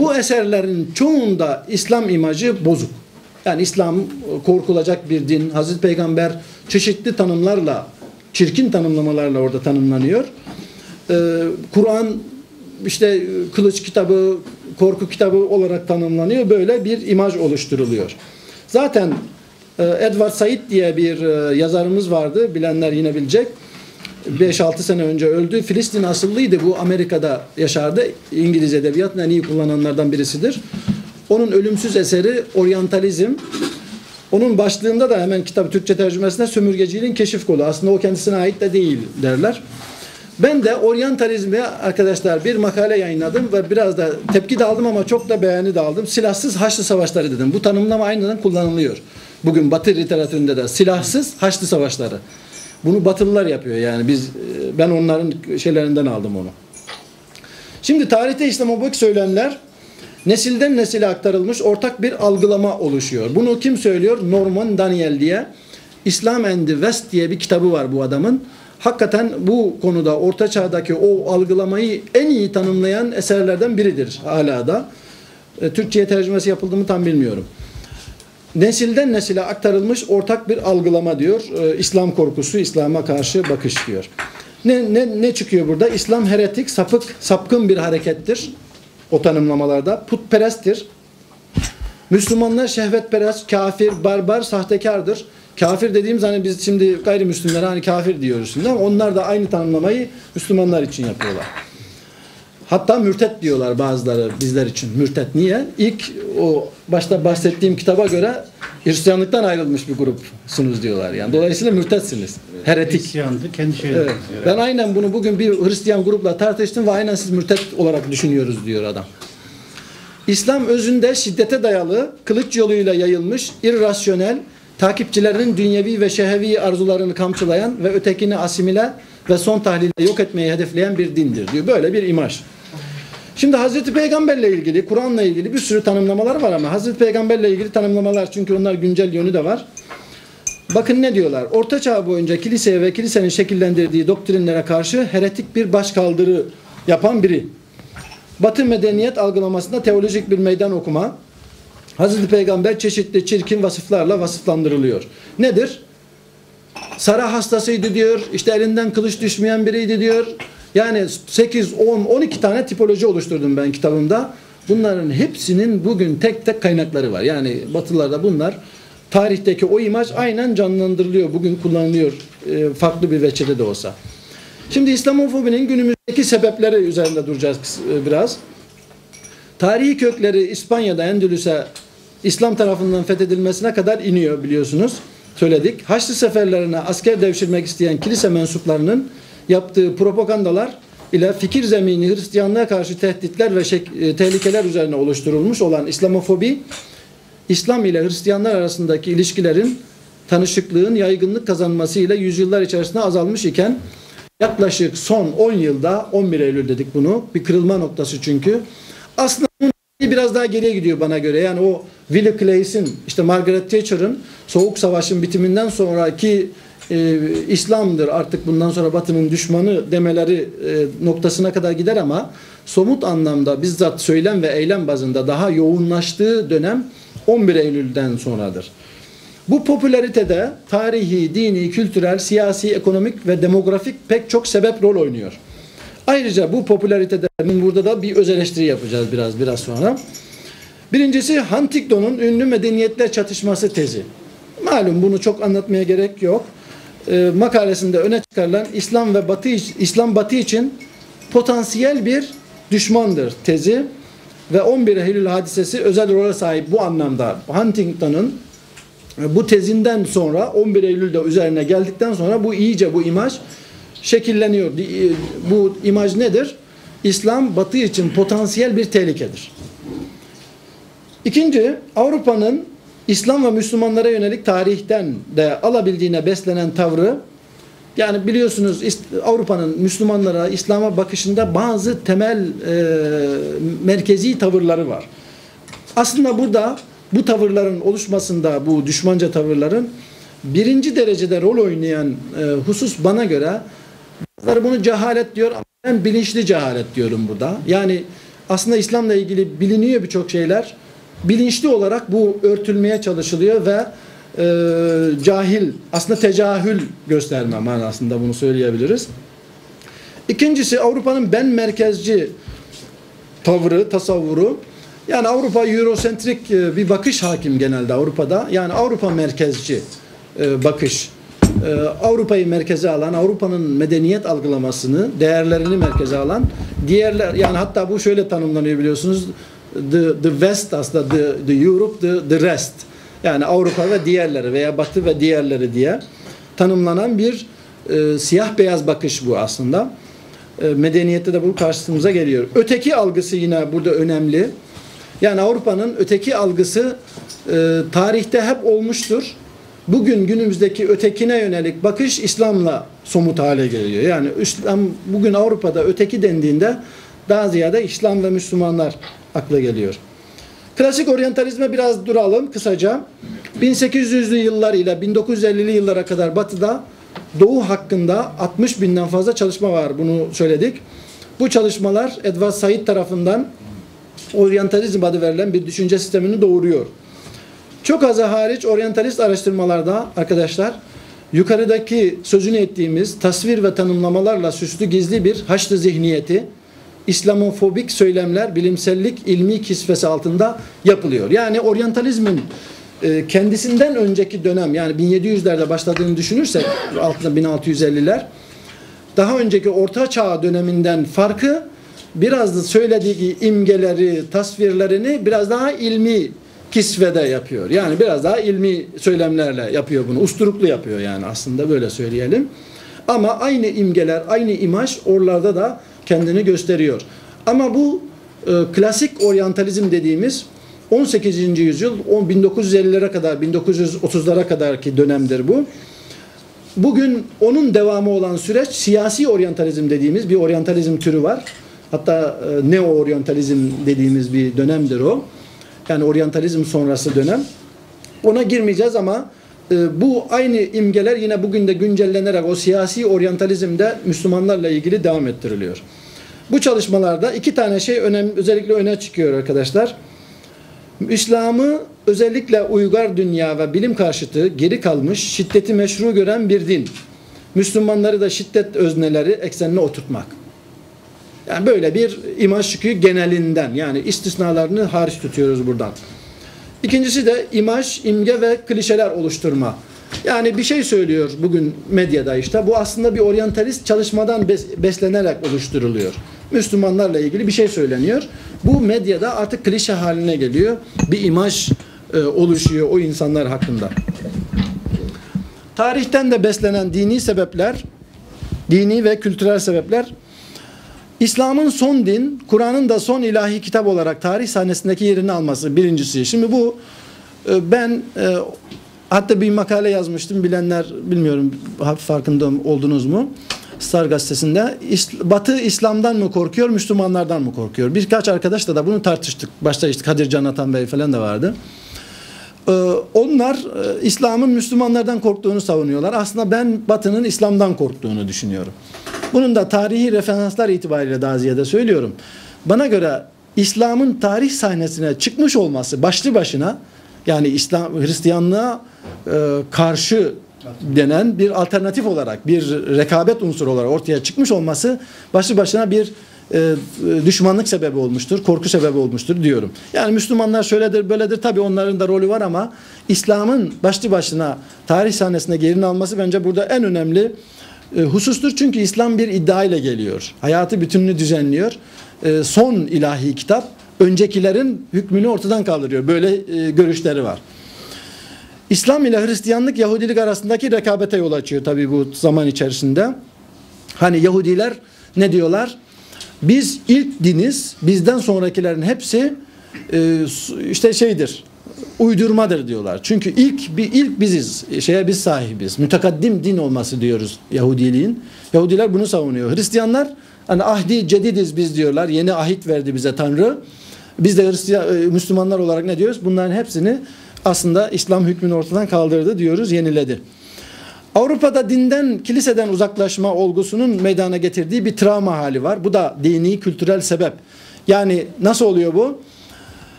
Bu eserlerin çoğunda İslam imajı bozuk. Yani İslam e, korkulacak bir din. Hazreti Peygamber çeşitli tanımlarla, çirkin tanımlamalarla orada tanımlanıyor. Ee, Kur'an işte e, kılıç kitabı, korku kitabı olarak tanımlanıyor. Böyle bir imaj oluşturuluyor. Zaten e, Edward Said diye bir e, yazarımız vardı. Bilenler yine bilecek. 5-6 sene önce öldü. Filistin asıllıydı. Bu Amerika'da yaşardı. İngiliz edebiyatını en iyi kullananlardan birisidir. Onun ölümsüz eseri Oryantalizm. Onun başlığında da hemen kitap Türkçe tercümesinde sömürgeciliğin keşif kolu. Aslında o kendisine ait de değil derler. Ben de oryantalizme arkadaşlar bir makale yayınladım ve biraz da tepki de aldım ama çok da beğeni de aldım. Silahsız Haçlı Savaşları dedim. Bu tanımlama aynen kullanılıyor. Bugün Batı literatüründe de silahsız Haçlı Savaşları. Bunu Batılılar yapıyor yani biz ben onların şeylerinden aldım onu. Şimdi tarihte İslamofobik söylemler nesilden nesile aktarılmış ortak bir algılama oluşuyor. Bunu kim söylüyor? Norman Daniel diye. İslam and the West diye bir kitabı var bu adamın. Hakikaten bu konuda orta çağdaki o algılamayı en iyi tanımlayan eserlerden biridir hala da. E, Türkçe'ye tercümesi yapıldı mı tam bilmiyorum. Nesilden nesile aktarılmış ortak bir algılama diyor. E, İslam korkusu, İslam'a karşı bakış diyor. Ne, ne, ne çıkıyor burada? İslam heretik, sapık, sapkın bir harekettir. O tanımlamalarda. Putperesttir. Müslümanlar şehvetperest, kafir, barbar, sahtekardır. Kafir dediğimiz hani biz şimdi gayrimüslimlere hani kafir diyoruz şimdi ama onlar da aynı tanımlamayı Müslümanlar için yapıyorlar. Hatta mürtet diyorlar bazıları bizler için. Mürtet niye? İlk o başta bahsettiğim kitaba göre Hristiyanlıktan ayrılmış bir grupsunuz diyorlar. Yani dolayısıyla mürtetsiniz. Heretik. İsyandı, kendi şeyleri. Evet. Ben aynen bunu bugün bir Hristiyan grupla tartıştım ve aynen siz mürtet olarak düşünüyoruz diyor adam. İslam özünde şiddete dayalı, kılıç yoluyla yayılmış, irrasyonel, takipçilerinin dünyevi ve şehevi arzularını kamçılayan ve ötekini asimile ve son tahlilde yok etmeyi hedefleyen bir dindir diyor. Böyle bir imaj. Şimdi Hazreti Peygamberle ilgili, Kur'an'la ilgili bir sürü tanımlamalar var ama Hazreti Peygamberle ilgili tanımlamalar çünkü onlar güncel yönü de var. Bakın ne diyorlar? Orta Çağ boyunca kiliseye ve kilisenin şekillendirdiği doktrinlere karşı heretik bir başkaldırı yapan biri. Batı medeniyet algılamasında teolojik bir meydan okuma. Hazreti Peygamber çeşitli çirkin vasıflarla vasıflandırılıyor. Nedir? Sara hastasıydı diyor. İşte elinden kılıç düşmeyen biriydi diyor. Yani 8, 10, 12 tane tipoloji oluşturdum ben kitabımda. Bunların hepsinin bugün tek tek kaynakları var. Yani Batılılarda bunlar tarihteki o imaj aynen canlandırılıyor. Bugün kullanılıyor e, farklı bir veçede de olsa. Şimdi İslamofobinin günümüzdeki sebepleri üzerinde duracağız e, biraz. Tarihi kökleri İspanya'da Endülüs'e İslam tarafından fethedilmesine kadar iniyor biliyorsunuz. Söyledik. Haçlı seferlerine asker devşirmek isteyen kilise mensuplarının yaptığı propagandalar ile fikir zemini Hristiyanlığa karşı tehditler ve şek- tehlikeler üzerine oluşturulmuş olan İslamofobi, İslam ile Hristiyanlar arasındaki ilişkilerin tanışıklığın yaygınlık kazanması ile yüzyıllar içerisinde azalmış iken yaklaşık son 10 yılda 11 Eylül dedik bunu bir kırılma noktası çünkü aslında biraz daha geriye gidiyor bana göre. Yani o Willie Clays'in işte Margaret Thatcher'ın Soğuk Savaş'ın bitiminden sonraki e, İslam'dır artık bundan sonra Batı'nın düşmanı demeleri e, noktasına kadar gider ama somut anlamda bizzat söylem ve eylem bazında daha yoğunlaştığı dönem 11 Eylül'den sonradır. Bu popülaritede tarihi, dini, kültürel, siyasi, ekonomik ve demografik pek çok sebep rol oynuyor. Ayrıca bu popülaritede burada da bir öz eleştiri yapacağız biraz biraz sonra. Birincisi Huntington'un ünlü medeniyetler çatışması tezi. Malum bunu çok anlatmaya gerek yok. Ee, makalesinde öne çıkarılan İslam ve Batı İslam Batı için potansiyel bir düşmandır tezi ve 11 Eylül hadisesi özel role sahip bu anlamda Huntington'un bu tezinden sonra 11 Eylül'de üzerine geldikten sonra bu iyice bu imaj şekilleniyor. Bu imaj nedir? İslam Batı için potansiyel bir tehlikedir. İkinci, Avrupa'nın İslam ve Müslümanlara yönelik tarihten de alabildiğine beslenen tavrı yani biliyorsunuz Avrupa'nın Müslümanlara, İslam'a bakışında bazı temel e, merkezi tavırları var. Aslında burada bu tavırların oluşmasında, bu düşmanca tavırların birinci derecede rol oynayan e, husus bana göre bunu cehalet diyor ben bilinçli cehalet diyorum burada. Yani aslında İslam'la ilgili biliniyor birçok şeyler. Bilinçli olarak bu örtülmeye çalışılıyor ve e, cahil, aslında tecahül gösterme manasında bunu söyleyebiliriz. İkincisi Avrupa'nın ben merkezci tavrı, tasavvuru. Yani Avrupa Eurosentrik e, bir bakış hakim genelde Avrupa'da. Yani Avrupa merkezci e, bakış. E, Avrupa'yı merkeze alan, Avrupa'nın medeniyet algılamasını, değerlerini merkeze alan, diğerler yani hatta bu şöyle tanımlanıyor biliyorsunuz. The, the West aslında the, the Europe, the, the rest. Yani Avrupa ve diğerleri veya Batı ve diğerleri diye tanımlanan bir e, siyah beyaz bakış bu aslında. E, medeniyette de bu karşımıza geliyor. Öteki algısı yine burada önemli. Yani Avrupa'nın öteki algısı e, tarihte hep olmuştur. Bugün günümüzdeki ötekine yönelik bakış İslam'la somut hale geliyor. Yani İslam bugün Avrupa'da öteki dendiğinde daha ziyade İslam ve Müslümanlar akla geliyor. Klasik oryantalizme biraz duralım kısaca. 1800'lü yıllar ile 1950'li yıllara kadar Batı'da Doğu hakkında 60 binden fazla çalışma var. Bunu söyledik. Bu çalışmalar Edward Said tarafından oryantalizm adı verilen bir düşünce sistemini doğuruyor. Çok azı hariç oryantalist araştırmalarda arkadaşlar yukarıdaki sözünü ettiğimiz tasvir ve tanımlamalarla süslü gizli bir haçlı zihniyeti, İslamofobik söylemler bilimsellik ilmi kisvesi altında yapılıyor. Yani oryantalizmin e, kendisinden önceki dönem yani 1700'lerde başladığını düşünürsek altında 1650'ler daha önceki orta çağ döneminden farkı biraz da söylediği imgeleri, tasvirlerini biraz daha ilmi kisvede yapıyor. Yani biraz daha ilmi söylemlerle yapıyor bunu. Usturuplu yapıyor yani aslında böyle söyleyelim. Ama aynı imgeler, aynı imaj oralarda da kendini gösteriyor. Ama bu e, klasik oryantalizm dediğimiz 18. yüzyıl 1950'lere kadar 1930'lara kadarki dönemdir bu. Bugün onun devamı olan süreç siyasi oryantalizm dediğimiz bir oryantalizm türü var. Hatta e, neo-oryantalizm dediğimiz bir dönemdir o. Yani oryantalizm sonrası dönem. Ona girmeyeceğiz ama bu aynı imgeler yine bugün de güncellenerek o siyasi oryantalizmde Müslümanlarla ilgili devam ettiriliyor. Bu çalışmalarda iki tane şey önem, özellikle öne çıkıyor arkadaşlar. İslam'ı özellikle uygar dünya ve bilim karşıtı geri kalmış, şiddeti meşru gören bir din. Müslümanları da şiddet özneleri eksenine oturtmak. Yani böyle bir imaj çıkıyor genelinden. Yani istisnalarını hariç tutuyoruz buradan. İkincisi de imaj, imge ve klişeler oluşturma. Yani bir şey söylüyor bugün medyada işte. Bu aslında bir oryantalist çalışmadan beslenerek oluşturuluyor. Müslümanlarla ilgili bir şey söyleniyor. Bu medyada artık klişe haline geliyor. Bir imaj e, oluşuyor o insanlar hakkında. Tarihten de beslenen dini sebepler, dini ve kültürel sebepler İslam'ın son din, Kur'an'ın da son ilahi kitap olarak tarih sahnesindeki yerini alması birincisi. Şimdi bu e, ben e, hatta bir makale yazmıştım bilenler bilmiyorum farkında oldunuz mu? Star gazetesinde Batı İslam'dan mı korkuyor, Müslümanlardan mı korkuyor? Birkaç arkadaşla da bunu tartıştık. Başta işte Kadir Can Atan Bey falan da vardı. Ee, onlar e, İslam'ın Müslümanlardan korktuğunu savunuyorlar. Aslında ben Batı'nın İslam'dan korktuğunu düşünüyorum. Bunun da tarihi referanslar itibariyle daha ziyade söylüyorum. Bana göre İslam'ın tarih sahnesine çıkmış olması başlı başına yani İslam Hristiyanlığa e, karşı denen bir alternatif olarak bir rekabet unsuru olarak ortaya çıkmış olması başlı başına bir e, düşmanlık sebebi olmuştur, korku sebebi olmuştur diyorum. Yani Müslümanlar şöyledir, böyledir. Tabii onların da rolü var ama İslam'ın başlı başına tarih sahnesine yerini alması bence burada en önemli husustur. Çünkü İslam bir iddia ile geliyor. Hayatı bütününü düzenliyor. E, son ilahi kitap öncekilerin hükmünü ortadan kaldırıyor. Böyle e, görüşleri var. İslam ile Hristiyanlık Yahudilik arasındaki rekabete yol açıyor tabii bu zaman içerisinde. Hani Yahudiler ne diyorlar? Biz ilk diniz, bizden sonrakilerin hepsi işte şeydir, uydurmadır diyorlar. Çünkü ilk bir ilk biziz. Şeye biz sahibiz. Mütekaddim din olması diyoruz Yahudiliğin. Yahudiler bunu savunuyor. Hristiyanlar hani ahdi cedidiz biz diyorlar. Yeni ahit verdi bize Tanrı. Biz de Hristiyan, e, Müslümanlar olarak ne diyoruz? Bunların hepsini aslında İslam hükmünü ortadan kaldırdı diyoruz, yeniledi. Avrupa'da dinden, kiliseden uzaklaşma olgusunun meydana getirdiği bir travma hali var. Bu da dini, kültürel sebep. Yani nasıl oluyor bu?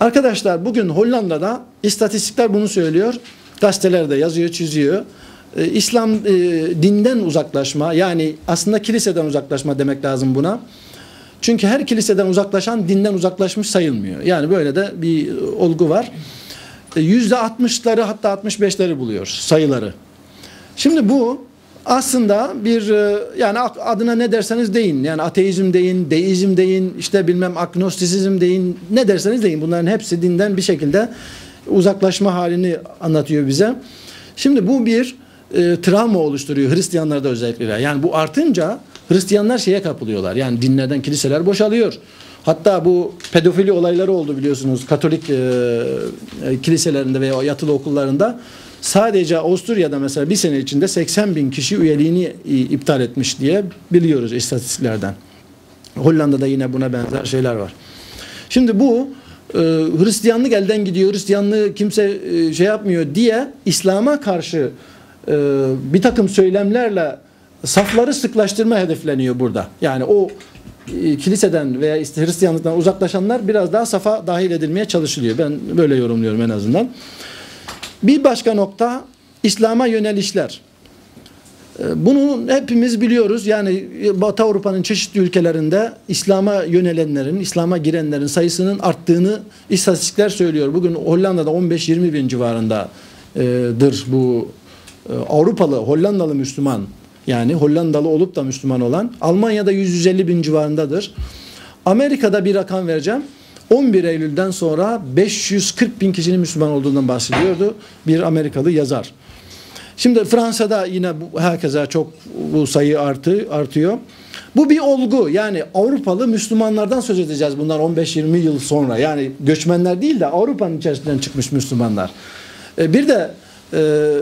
Arkadaşlar bugün Hollanda'da istatistikler bunu söylüyor. Gazetelerde yazıyor, çiziyor. Ee, İslam e, dinden uzaklaşma yani aslında kiliseden uzaklaşma demek lazım buna. Çünkü her kiliseden uzaklaşan dinden uzaklaşmış sayılmıyor. Yani böyle de bir e, olgu var. E, Yüzde 60'ları hatta 65'leri buluyor sayıları. Şimdi bu aslında bir e, yani adına ne derseniz deyin. Yani ateizm deyin, deizm deyin, işte bilmem agnostisizm deyin, ne derseniz deyin. Bunların hepsi dinden bir şekilde uzaklaşma halini anlatıyor bize. Şimdi bu bir e, travma oluşturuyor Hristiyanlarda özellikle. Yani bu artınca Hristiyanlar şeye kapılıyorlar. Yani dinlerden kiliseler boşalıyor. Hatta bu pedofili olayları oldu biliyorsunuz Katolik e, e, kiliselerinde veya yatılı okullarında. Sadece Avusturya'da mesela bir sene içinde 80 bin kişi üyeliğini iptal etmiş diye biliyoruz istatistiklerden. Hollanda'da yine buna benzer şeyler var. Şimdi bu e, Hristiyanlık elden gidiyor, Hristiyanlığı kimse e, şey yapmıyor diye İslam'a karşı e, bir takım söylemlerle safları sıklaştırma hedefleniyor burada. Yani o e, kiliseden veya Hristiyanlıktan uzaklaşanlar biraz daha safa dahil edilmeye çalışılıyor. Ben böyle yorumluyorum en azından. Bir başka nokta İslam'a yönelişler. E, bunu hepimiz biliyoruz. Yani Batı Avrupa'nın çeşitli ülkelerinde İslam'a yönelenlerin, İslam'a girenlerin sayısının arttığını istatistikler söylüyor. Bugün Hollanda'da 15-20 bin civarındadır bu e, Avrupalı, Hollandalı Müslüman yani Hollandalı olup da Müslüman olan Almanya'da 150 bin civarındadır. Amerika'da bir rakam vereceğim. 11 Eylül'den sonra 540 bin kişinin Müslüman olduğundan bahsediyordu bir Amerikalı yazar. Şimdi Fransa'da yine bu, herkese çok bu sayı artı, artıyor. Bu bir olgu yani Avrupalı Müslümanlardan söz edeceğiz bundan 15-20 yıl sonra. Yani göçmenler değil de Avrupa'nın içerisinden çıkmış Müslümanlar. E, bir de ee,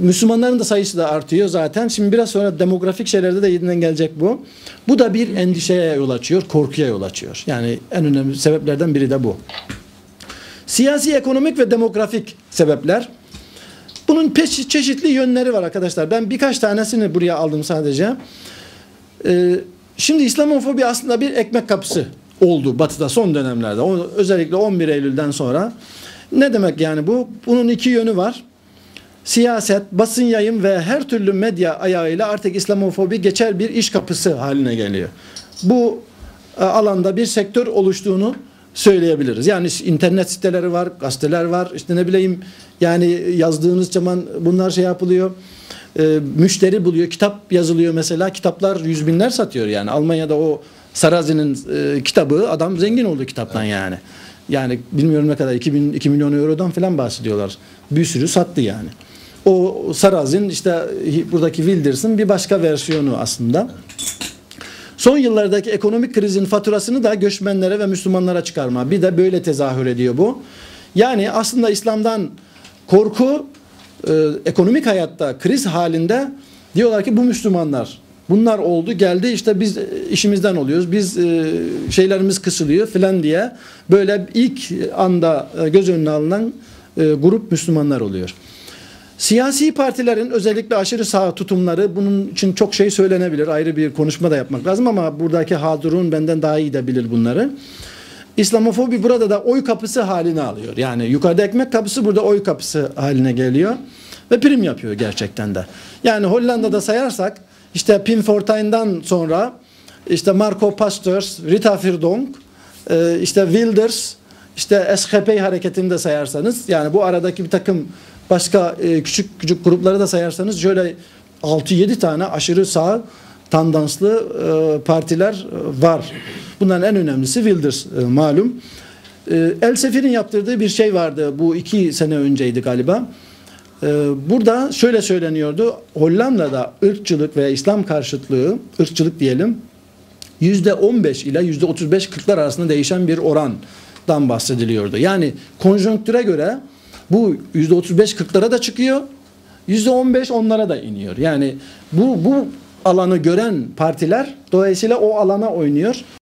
Müslümanların da sayısı da artıyor zaten. Şimdi biraz sonra demografik şeylerde de yeniden gelecek bu. Bu da bir endişeye yol açıyor, korkuya yol açıyor. Yani en önemli sebeplerden biri de bu. Siyasi, ekonomik ve demografik sebepler. Bunun peş, çeşitli yönleri var arkadaşlar. Ben birkaç tanesini buraya aldım sadece. Ee, şimdi İslamofobi aslında bir ekmek kapısı oldu Batı'da son dönemlerde. Özellikle 11 Eylül'den sonra. Ne demek yani bu? Bunun iki yönü var siyaset, basın yayın ve her türlü medya ayağıyla artık İslamofobi geçer bir iş kapısı haline geliyor. Bu e, alanda bir sektör oluştuğunu söyleyebiliriz. Yani internet siteleri var, gazeteler var, işte ne bileyim yani yazdığınız zaman bunlar şey yapılıyor. E, müşteri buluyor, kitap yazılıyor mesela. Kitaplar yüz binler satıyor yani. Almanya'da o Sarazi'nin e, kitabı adam zengin oldu kitaptan yani. Yani bilmiyorum ne kadar 2000 2 milyon eurodan falan bahsediyorlar. Bir sürü sattı yani. O Sarazin işte buradaki Wilders'ın bir başka versiyonu aslında. Son yıllardaki ekonomik krizin faturasını da göçmenlere ve Müslümanlara çıkarma. Bir de böyle tezahür ediyor bu. Yani aslında İslam'dan korku e, ekonomik hayatta kriz halinde diyorlar ki bu Müslümanlar bunlar oldu geldi işte biz işimizden oluyoruz biz e, şeylerimiz kısılıyor filan diye böyle ilk anda e, göz önüne alınan e, grup Müslümanlar oluyor. Siyasi partilerin özellikle aşırı sağ tutumları bunun için çok şey söylenebilir. Ayrı bir konuşma da yapmak lazım ama buradaki Hadurun benden daha iyi de bilir bunları. İslamofobi burada da oy kapısı haline alıyor. Yani yukarıda ekmek kapısı burada oy kapısı haline geliyor. Ve prim yapıyor gerçekten de. Yani Hollanda'da sayarsak işte Pim Fortuyn'dan sonra işte Marco Pastors, Rita Verdonk, e, işte Wilders, işte SHP hareketini de sayarsanız yani bu aradaki bir takım Başka e, küçük küçük grupları da sayarsanız şöyle 6-7 tane aşırı sağ tandanslı e, partiler e, var. Bunların en önemlisi Wilders e, malum. E, El Sefir'in yaptırdığı bir şey vardı. Bu iki sene önceydi galiba. E, burada şöyle söyleniyordu. Hollanda'da ırkçılık veya İslam karşıtlığı, ırkçılık diyelim, yüzde 15 ile yüzde 35-40'lar arasında değişen bir orandan bahsediliyordu. Yani konjonktüre göre bu %35-40'lara da çıkıyor. %15 onlara da iniyor. Yani bu bu alanı gören partiler dolayısıyla o alana oynuyor.